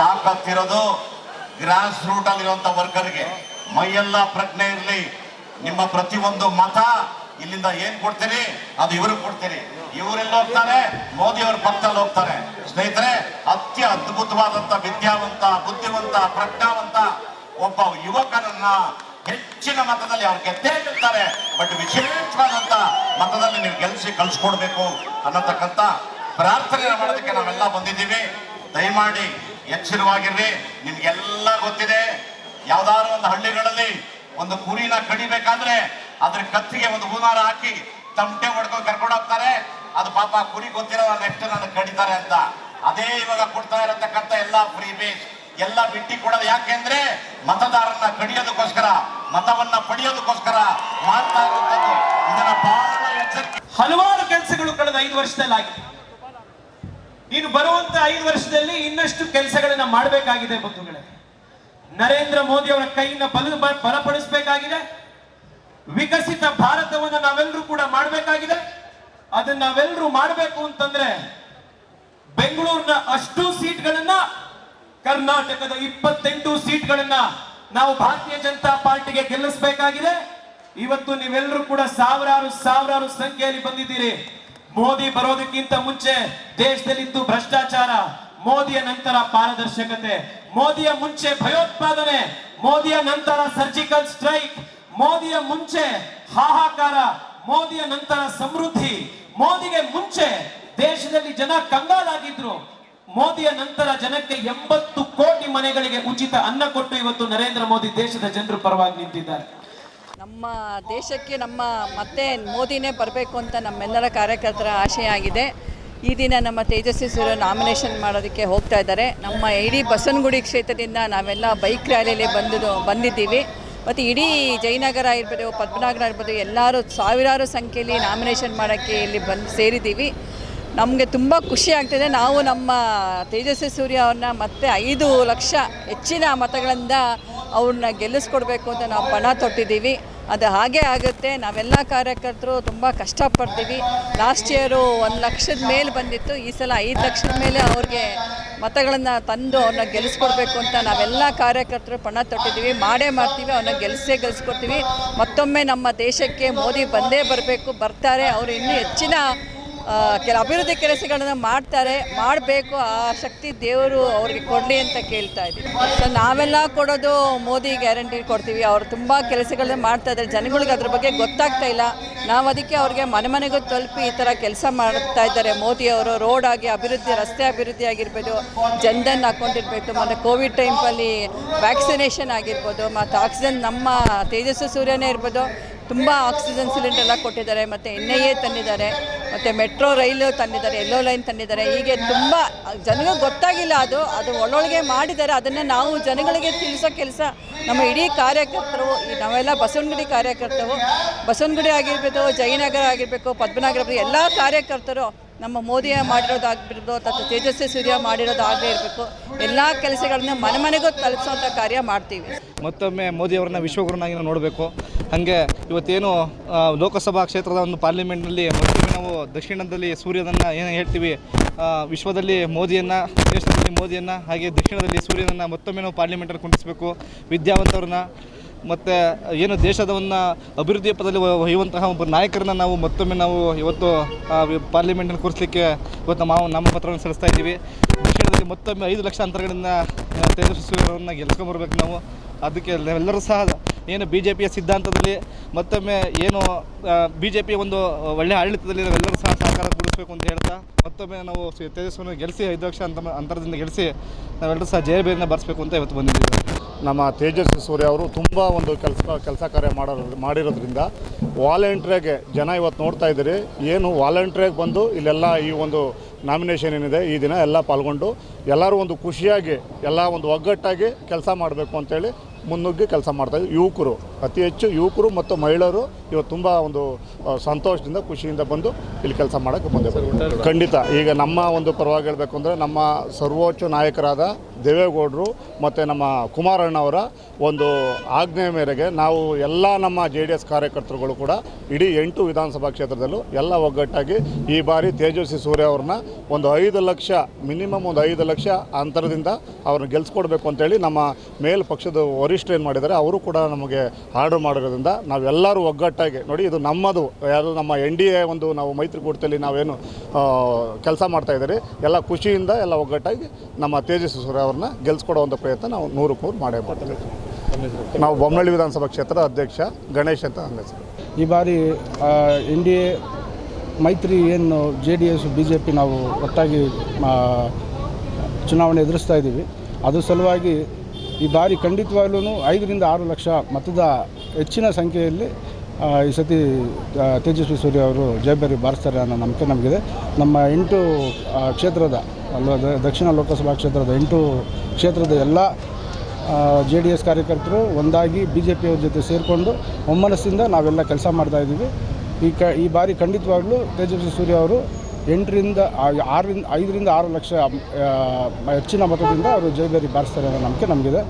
ಆಗ್ತಿರೋದು grass root ಅಲ್ಲಿರುವಂತ ವರ್ಕರ್ಗೆ ಮೈಯೆಲ್ಲ ಪ್ರಜ್ಞೆ ಇರಲಿ. ನಿಮ್ಮ ಪ್ರತಿಯೊಂದು ಮತ ಇಲ್ಲಿಂದ ಏನ್ ಕೊಡ್ತೀರಿ? ಅದು ಇವ್ರಿಗೆ ಕೊಡ್ತೀರಿ. ಇವರೆಲ್ಲ ಹೋಗ್ತಾರೆ, ಮೋದಿ ಅವ್ರ ಪಕ್ಕದಲ್ಲಿ ಹೋಗ್ತಾರೆ. ಸ್ನೇಹಿತರೆ, ಅತ್ಯ ಅದ್ಭುತವಾದಂತ ವಿದ್ಯಾವಂತ, ಬುದ್ಧಿವಂತ, ಪ್ರಜ್ಞಾವಂತ ಒಬ್ಬ ಯುವಕನನ್ನ ಹೆಚ್ಚಿನ ಮತದಲ್ಲಿ ಅವ್ರು ಗೆದ್ದೇ ಗೆಲ್ತಾರೆ ಬಟ್ ವಿಶೇಷವಾದಂತ ಮತದಲ್ಲಿ ನೀವು ಗೆಲ್ಸಿ ಕಳ್ಸಿಕೊಡ್ಬೇಕು ಅನ್ನತಕ್ಕಂತ ಪ್ರಾರ್ಥನೆ ಮಾಡೋದಕ್ಕೆ ನಾವೆಲ್ಲ ಬಂದಿದ್ದೀವಿ. ದಯಮಾಡಿ ಎಚ್ಚರವಾಗಿರ್ರಿ. ನಿಮ್ಗೆಲ್ಲ ಗೊತ್ತಿದೆ. ಯಾವ್ದಾದ್ರು ಒಂದು ಹಳ್ಳಿಗಳಲ್ಲಿ ಒಂದು ಕುರಿನ ಕಡಿಬೇಕಾದ್ರೆ ಅದ್ರ ಕತ್ತಿಗೆ ಒಂದು ಹೂನಾರ ಹಾಕಿ ತಮಟೆ ಹೊಡ್ಕೊಂಡು ಕರ್ಕೊಂಡು ಹೋಗ್ತಾರೆ. ಅದು ಪಾಪ ಕುರಿ ಗೊತ್ತಿರೋ ನೆಕ್ಸ್ಟ್ ನನ್ನ ಕಡಿತಾರೆ ಅಂತ. ಅದೇ ಇವಾಗ ಕೊಡ್ತಾ ಇರತಕ್ಕಂತ ಎಲ್ಲ ಫ್ರೀ ಬೇಸ್ ಎಲ್ಲ ಬಿಟ್ಟಿ ಕೊಡೋದು ಯಾಕೆಂದ್ರೆ ಮತದಾರನ್ನ ಕಡಿಯೋದಕ್ಕೋಸ್ಕರ, ಮತವನ್ನ ಪಡೆಯೋದಕ್ಕೋಸ್ಕರ ಮಾಡ್ತಾ ಇರುವಂತದ್ದು ಇದನ್ನ ಬಹಳ ಎಚ್ಚರಿಕೆ ಹಲವಾರು ಕೆಲಸಗಳು ಕಳೆದ ಐದು ವರ್ಷದಲ್ಲಿ ಆಗಿದೆ ನೀನು ಬರುವಂತ ಐದು ವರ್ಷದಲ್ಲಿ ಇನ್ನಷ್ಟು ಕೆಲಸಗಳನ್ನ ಮಾಡಬೇಕಾಗಿದೆ ಬಂಧುಗಳೇ. ನರೇಂದ್ರ ಮೋದಿ ಅವರ ಕೈಯಿಂದ ಬಲ ಬಲಪಡಿಸಬೇಕಾಗಿದೆ. ವಿಕಸಿತ ಭಾರತವನ್ನು ನಾವೆಲ್ಲರೂ ಕೂಡ ಮಾಡಬೇಕಾಗಿದೆ. ಅದನ್ನ ನಾವೆಲ್ಲರೂ ಮಾಡಬೇಕು ಅಂತಂದ್ರೆ ಬೆಂಗಳೂರಿನ ಅಷ್ಟು ಸೀಟ್ಗಳನ್ನ, ಕರ್ನಾಟಕದ ಇಪ್ಪತ್ತೆಂಟು ಸೀಟ್ಗಳನ್ನ ನಾವು ಭಾರತೀಯ ಜನತಾ ಪಾರ್ಟಿಗೆ ಗೆಲ್ಲಿಸಬೇಕಾಗಿದೆ. ಇವತ್ತು ನೀವೆಲ್ಲರೂ ಕೂಡ ಸಾವಿರಾರು ಸಾವಿರಾರು ಸಂಖ್ಯೆಯಲ್ಲಿ ಬಂದಿದ್ದೀರಿ. ಮೋದಿ ಬರೋದಕ್ಕಿಂತ ಮುಂಚೆ ದೇಶದಲ್ಲಿದ್ದು ಭ್ರಷ್ಟಾಚಾರ, ಮೋದಿಯ ನಂತರ ಪಾರದರ್ಶಕತೆ, ಮೋದಿಯ ಮುಂಚೆ ಭಯೋತ್ಪಾದನೆ, ಮೋದಿಯ ನಂತರ ಸರ್ಜಿಕಲ್ ಸ್ಟ್ರೈಕ್ ಮೋದಿಯ ಮುಂಚೆ ಹಾಹಾಕಾರ, ಮೋದಿಯ ನಂತರ ಸಮೃದ್ಧಿ, ಮೋದಿಗೆ ಮುಂಚೆ ದೇಶದಲ್ಲಿ ಜನ ಕಂಗಾಲಾಗಿದ್ರು. ಮೋದಿಯ ನಂತರ ಜನಕ್ಕೆ ಎಂಬತ್ತು ಕೋಟಿ ಮನೆಗಳಿಗೆ ಉಚಿತ ಅನ್ನ ಕೊಟ್ಟು ಇವತ್ತು ನರೇಂದ್ರ ಮೋದಿ ದೇಶದ ಜನರು ಪರವಾಗಿ ನಿಂತಿದ್ದಾರೆ. ನಮ್ಮ ದೇಶಕ್ಕೆ ನಮ್ಮ ಮತ್ತೆ ಮೋದಿನೇ ಬರಬೇಕು ಅಂತ ನಮ್ಮೆಲ್ಲರ ಕಾರ್ಯಕರ್ತರ ಆಶಯ ಆಗಿದೆ ಈ ದಿನ ನಮ್ಮ ತೇಜಸ್ವಿ ಸೂರ್ಯ ನಾಮಿನೇಷನ್ ಮಾಡೋದಕ್ಕೆ ಹೋಗ್ತಾ ಇದ್ದಾರೆ. ನಮ್ಮ ಇಡೀ ಬಸವನಗುಡಿ ಕ್ಷೇತ್ರದಿಂದ ನಾವೆಲ್ಲ ಬೈಕ್ ರ್ಯಾಲಿಯಲ್ಲಿ ಬಂದು ಬಂದಿದ್ದೀವಿ. ಮತ್ತು ಇಡೀ ಜಯನಗರ ಇರ್ಬೋದು ಪದ್ಮನಾಗರ ಇರ್ಬೋದು, ಎಲ್ಲರೂ ಸಾವಿರಾರು ಸಂಖ್ಯೆಯಲ್ಲಿ ನಾಮಿನೇಷನ್ ಮಾಡೋಕ್ಕೆ ಇಲ್ಲಿ ಬಂದು ಸೇರಿದ್ದೀವಿ. ನಮಗೆ ತುಂಬ ಖುಷಿ ಆಗ್ತಿದೆ. ನಾವು ನಮ್ಮ ತೇಜಸ್ವಿ ಸೂರ್ಯ ಅವ್ರನ್ನ ಮತ್ತೆ ಐದು ಲಕ್ಷ ಹೆಚ್ಚಿನ ಮತಗಳಿಂದ ಅವ್ರನ್ನ ಗೆಲ್ಲಿಸ್ಕೊಡ್ಬೇಕು ಅಂತ ನಾವು ಪಣ ತೊಟ್ಟಿದ್ದೀವಿ. ಅದು ಹಾಗೆ ಆಗುತ್ತೆ. ನಾವೆಲ್ಲ ಕಾರ್ಯಕರ್ತರು ತುಂಬ ಕಷ್ಟಪಡ್ತೀವಿ. ಲಾಸ್ಟ್ ಇಯರು ಒಂದು ಲಕ್ಷದ ಮೇಲೆ ಬಂದಿತ್ತು. ಈ ಸಲ ಐದು ಲಕ್ಷದ ಮೇಲೆ ಅವ್ರಿಗೆ ಮತಗಳನ್ನು ತಂದು ಅವ್ರನ್ನ ಗೆಲ್ಲಿಸ್ಕೊಡ್ಬೇಕು ಅಂತ ನಾವೆಲ್ಲ ಕಾರ್ಯಕರ್ತರು ಪಣ ತೊಟ್ಟಿದ್ದೀವಿ. ಮಾಡೇ ಮಾಡ್ತೀವಿ ಅವನ್ನ ಗೆಲ್ಲಿಸೇ ಗೆಲ್ಲಿಸ್ಕೊಡ್ತೀವಿ ಮತ್ತೊಮ್ಮೆ ನಮ್ಮ ದೇಶಕ್ಕೆ ಮೋದಿ ಬಂದೇ ಬರಬೇಕು, ಬರ್ತಾರೆ. ಅವರು ಇನ್ನೂ ಹೆಚ್ಚಿನ ಕೆಲ ಅಭಿವೃದ್ಧಿ ಕೆಲಸಗಳನ್ನು ಮಾಡ್ತಾರೆ, ಮಾಡಬೇಕು, ಆ ಶಕ್ತಿ ದೇವರು ಅವ್ರಿಗೆ ಕೊಡಲಿ ಅಂತ ಕೇಳ್ತಾ ಇದ್ದೀವಿ ಸೊ ನಾವೆಲ್ಲ ಕೊಡೋದು ಮೋದಿ ಗ್ಯಾರಂಟಿ ಕೊಡ್ತೀವಿ. ಅವರು ತುಂಬ ಕೆಲಸಗಳನ್ನ ಮಾಡ್ತಾ ಇದ್ದಾರೆ. ಜನಗಳಿಗೆ ಅದ್ರ ಬಗ್ಗೆ ಗೊತ್ತಾಗ್ತಾ ಇಲ್ಲ. ನಾವು ಅದಕ್ಕೆ ಅವ್ರಿಗೆ ಮನೆ ಮನೆಗೂ ತಲುಪಿ ಈ ಥರ ಕೆಲಸ ಮಾಡ್ತಾ ಇದ್ದಾರೆ. ಮೋದಿ ಅವರು ರೋಡ್ ಆಗಿ ಅಭಿವೃದ್ಧಿ, ರಸ್ತೆ ಅಭಿವೃದ್ಧಿ ಆಗಿರ್ಬೋದು, ಜನ್ಧನ್ ಅಕೌಂಟ್ ಇರಬೇಕು, ಮತ್ತು ಕೋವಿಡ್ ಟೈಮಲ್ಲಿ ವ್ಯಾಕ್ಸಿನೇಷನ್ ಆಗಿರ್ಬೋದು, ಮತ್ತು ಆಕ್ಸಿಜನ್ ನಮ್ಮ ತೇಜಸ್ವಿ ಸೂರ್ಯನೇ ಇರ್ಬೋದು. ತುಂಬ ಆಕ್ಸಿಜನ್ ಸಿಲಿಂಡರ್ ಎಲ್ಲ ಕೊಟ್ಟಿದ್ದಾರೆ, ಮತ್ತು ಎನ್ ಐ ಎ ತಂದಿದ್ದಾರೆ, ಮತ್ತು ಮೆಟ್ರೋ ರೈಲು ತಂದಿದ್ದಾರೆ, ಎಲ್ಲೋ ಲೈನ್ ತಂದಿದ್ದಾರೆ. ಹೀಗೆ ತುಂಬ, ಜನಗಳಿಗೆ ಗೊತ್ತಾಗಿಲ್ಲ ಅದು ಅದು ಒಳ್ಳೊಳಗೆ ಮಾಡಿದ್ದಾರೆ. ಅದನ್ನು ನಾವು ಜನಗಳಿಗೆ ತಿಳಿಸೋ ಕೆಲಸ ನಮ್ಮ ಇಡೀ ಕಾರ್ಯಕರ್ತರು ನಾವೆಲ್ಲ ಬಸವನಗುಡಿ ಕಾರ್ಯಕರ್ತರು, ಬಸವನಗುಡಿ ಆಗಿರ್ಬೋದು ಜಯನಗರ ಆಗಿರಬೇಕು ಪದ್ಮನಾಗರ ಎಲ್ಲ ಕಾರ್ಯಕರ್ತರು ನಮ್ಮ ಮೋದಿ ಮಾಡಿರೋದಾಗಿರ್ಬೋದು ಅಥವಾ ತೇಜಸ್ವಿ ಸೂರ್ಯ ಮಾಡಿರೋದಾಗೇ ಇರಬೇಕು. ಎಲ್ಲ ಕೆಲಸಗಳನ್ನ ಮನೆ ಮನೆಗೂ ತಲುಪಿಸುವಂಥ ಕಾರ್ಯ ಮಾಡ್ತೀವಿ. ಮತ್ತೊಮ್ಮೆ ಮೋದಿಯವರನ್ನ ವಿಶ್ವಗುರುನಾಗಿ ನೋಡಬೇಕು. ಹಾಗೆ ಇವತ್ತೇನು ಲೋಕಸಭಾ ಕ್ಷೇತ್ರದ ಒಂದು ಪಾರ್ಲಿಮೆಂಟ್ನಲ್ಲಿ ನಾವು ದಕ್ಷಿಣದಲ್ಲಿ ಸೂರ್ಯನನ್ನು ಏನು ಹೇಳ್ತೀವಿ? ವಿಶ್ವದಲ್ಲಿ ಮೋದಿಯನ್ನು, ದೇಶದಲ್ಲಿ ಮೋದಿಯನ್ನು, ಹಾಗೆ ದಕ್ಷಿಣದಲ್ಲಿ ಸೂರ್ಯನನ್ನು ಮತ್ತೊಮ್ಮೆ ನಾವು ಪಾರ್ಲಿಮೆಂಟಲ್ಲಿ ಕುಂಡಿಸಬೇಕು. ವಿದ್ಯಾವಂತರನ್ನ, ಮತ್ತು ಏನು ದೇಶದವನ್ನ ಅಭಿವೃದ್ಧಿಯ ಪದದಲ್ಲಿ ಒಯ್ಯುವಂತಹ ಒಬ್ಬ ನಾಯಕರನ್ನ ನಾವು ಮತ್ತೊಮ್ಮೆ ನಾವು ಇವತ್ತು ಪಾರ್ಲಿಮೆಂಟನ್ನು ಕೂರಿಸಲಿಕ್ಕೆ ಇವತ್ತು ನಾವು ನಮ್ಮ ಪತ್ರವನ್ನು ಸಲ್ಲಿಸ್ತಾ ಇದ್ದೀವಿ. ದಕ್ಷಿಣದಲ್ಲಿ ಮತ್ತೊಮ್ಮೆ ಐದು ಲಕ್ಷ ಅಂತರಗಳಿಂದ ತೇಜಸ್ವಿ ಸೂರ್ಯರನ್ನು ಗೆಲ್ಸ್ಕೊಂಬರ್ಬೇಕು ನಾವು. ಅದಕ್ಕೆ ಎಲ್ಲರೂ ಸಹ ಏನು ಬಿ ಜೆ ಪಿಯ ಸಿದ್ಧಾಂತದಲ್ಲಿ ಮತ್ತೊಮ್ಮೆ ಏನು ಬಿ ಜೆ ಪಿಯ ಒಂದು ಒಳ್ಳೆಯ ಆಡಳಿತದಲ್ಲಿ ನಾವೆಲ್ಲರೂ ಸಹ ಸಹಕಾರ ಕೊಡಿಸ್ಬೇಕು ಅಂತ ಹೇಳ್ತಾ, ಮತ್ತೊಮ್ಮೆ ನಾವು ತೇಜಸ್ವನ ಗೆಲ್ಲಿಸಿ ಐದು ಲಕ್ಷ ಅಂತ, ಅಂತರದಿಂದ ಗೆಲ್ಲಿಸಿ ನಾವೆಲ್ಲರೂ ಸಹ ಜಯಬೇರಿನ ಬರೆಸ್ಬೇಕು ಅಂತ ಇವತ್ತು ಬಂದಿದ್ದೀವಿ. ನಮ್ಮ ತೇಜಸ್ವಿ ಸೂರ್ಯ ಅವರು ತುಂಬ ಒಂದು ಕೆಲಸ ಕೆಲಸ ಕಾರ್ಯ ಮಾಡೋ, ಮಾಡಿರೋದ್ರಿಂದ ವಾಲಂಟ್ರಿಯಾಗೆ ಜನ ಇವತ್ತು ನೋಡ್ತಾ ಇದ್ದೀರಿ. ಏನು ವಾಲಂಟ್ರಿಯಾಗಿ ಬಂದು ಇಲ್ಲೆಲ್ಲ ಈ ಒಂದು ನಾಮಿನೇಷನ್ ಏನಿದೆ, ಈ ದಿನ ಎಲ್ಲ ಪಾಲ್ಗೊಂಡು ಎಲ್ಲರೂ ಒಂದು ಖುಷಿಯಾಗಿ, ಎಲ್ಲ ಒಂದು ಒಗ್ಗಟ್ಟಾಗಿ ಕೆಲಸ ಮಾಡಬೇಕು ಅಂತೇಳಿ ಮುನ್ನುಗ್ಗಿ ಕೆಲಸ ಮಾಡ್ತಾಯಿದ್ವಿ ಯುವಕರು. ಅತಿ ಹೆಚ್ಚು ಯುವಕರು ಮತ್ತು ಮಹಿಳೆಯರು ಇವತ್ತು ತುಂಬ ಒಂದು ಸಂತೋಷದಿಂದ ಖುಷಿಯಿಂದ ಬಂದು ಇಲ್ಲಿ ಕೆಲಸ ಮಾಡೋಕ್ಕೆ ಬಂದಿದ್ದಾರೆ ಖಂಡಿತ. ಈಗ ನಮ್ಮ ಒಂದು ಪರವಾಗಿ ಹೇಳಬೇಕು ಅಂದರೆ ನಮ್ಮ ಸರ್ವೋಚ್ಚ ನಾಯಕರಾದ ದೇವೇಗೌಡರು ಮತ್ತು ನಮ್ಮ ಕುಮಾರಣ್ಣ ಅವರ ಒಂದು ಆಜ್ಞೆಯ ಮೇರೆಗೆ ನಾವು ಎಲ್ಲ ನಮ್ಮ ಜೆ ಡಿ ಎಸ್ ಕಾರ್ಯಕರ್ತರುಗಳು ಕೂಡ ಇಡೀ ಎಂಟು ವಿಧಾನಸಭಾ ಕ್ಷೇತ್ರದಲ್ಲೂ ಎಲ್ಲ ಒಗ್ಗಟ್ಟಾಗಿ ಈ ಬಾರಿ ತೇಜಸ್ವಿ ಸೂರ್ಯ ಅವ್ರನ್ನ ಒಂದು ಐದು ಲಕ್ಷ ಮಿನಿಮಮ್ ಒಂದು ಐದು ಲಕ್ಷ ಅಂತರದಿಂದ ಅವ್ರನ್ನ ಗೆಲ್ಸ್ಕೊಡ್ಬೇಕು ಅಂತೇಳಿ ನಮ್ಮ ಮೇಲ್ ಪಕ್ಷದ ವರಿಷ್ಠರು ಏನು ಮಾಡಿದ್ದಾರೆ ಅವರು ಕೂಡ ನಮಗೆ ಆರ್ಡರ್ ಮಾಡಿರೋದ್ರಿಂದ ನಾವೆಲ್ಲರೂ ಒಗ್ಗಟ್ಟಾಗಿ ನೋಡಿ, ಇದು ನಮ್ಮದು. ಯಾರು ನಮ್ಮ ಎನ್ ಡಿ ಎ ಒಂದು ನಾವು ಮೈತ್ರಿಕೂಟದಲ್ಲಿ ನಾವೇನು ಕೆಲಸ ಮಾಡ್ತಾ ಇದ್ದೀರಿ. ಎಲ್ಲ ಖುಷಿಯಿಂದ ಎಲ್ಲ ಒಗ್ಗಟ್ಟಾಗಿ ನಮ್ಮ ತೇಜಸ್ವಿ ಸೂರ್ಯ ಅವ್ರನ್ನ ಗೆಲ್ಸ್ಕೊಡುವಂಥ ಪ್ರಯತ್ನ ನಾವು ನೂರಕ್ಕೆ ನೂರು ಮಾಡೇ ಮಾಡ್ತೀವಿ. ನಾವು ಬೊಮ್ಮಳ್ಳಿ ವಿಧಾನಸಭಾ ಕ್ಷೇತ್ರದ ಅಧ್ಯಕ್ಷ ಗಣೇಶ್ ಅಂತ ನನ್ನ ಹೆಸರು ಈ ಬಾರಿ ಎನ್ ಡಿ ಎ ಮೈತ್ರಿ ಏನು J D S, B J P ನಾವು ಒಟ್ಟಾಗಿ ಚುನಾವಣೆ ಎದುರಿಸ್ತಾ ಇದ್ದೀವಿ. ಅದ್ರ ಸಲುವಾಗಿ ಈ ಬಾರಿ ಖಂಡಿತವಾಗ್ಲೂ ಐದರಿಂದ ಆರು ಲಕ್ಷ ಮತದ ಹೆಚ್ಚಿನ ಸಂಖ್ಯೆಯಲ್ಲಿ ಈ ಸತಿ ತೇಜಸ್ವಿ ಸೂರ್ಯ ಅವರು ಜಯಬೇರಿ ಬಾರಿಸ್ತಾರೆ ಅನ್ನೋ ನಂಬಿಕೆ ನಮಗಿದೆ. ನಮ್ಮ ಎಂಟು ಕ್ಷೇತ್ರದ ಅಲ್ಲದೆ ದಕ್ಷಿಣ ಲೋಕಸಭಾ ಕ್ಷೇತ್ರದ ಎಂಟು ಕ್ಷೇತ್ರದ ಎಲ್ಲ ಜೆ ಡಿ ಎಸ್ ಕಾರ್ಯಕರ್ತರು ಒಂದಾಗಿ ಬಿ ಜೆ ಪಿಯವ್ರ ಜೊತೆ ಸೇರಿಕೊಂಡು ಒಮ್ಮನಸ್ಸಿಂದ ನಾವೆಲ್ಲ ಕೆಲಸ ಮಾಡ್ತಾ ಇದ್ದೀವಿ. ಈ ಕ, ಈ ಬಾರಿ ಖಂಡಿತವಾಗ್ಲೂ ತೇಜಸ್ವಿ ಸೂರ್ಯ ಅವರು ಎಂಟರಿಂದ ಆರರಿಂದ ಐದರಿಂದ ಆರು ಲಕ್ಷ ಹೆಚ್ಚಿನ ಮತದಿಂದ ಅವರು ಜಯಭೇರಿ ಬಾರಿಸ್ತಾರೆ ಅನ್ನೋ ನಂಬಿಕೆ ನಮಗಿದೆ.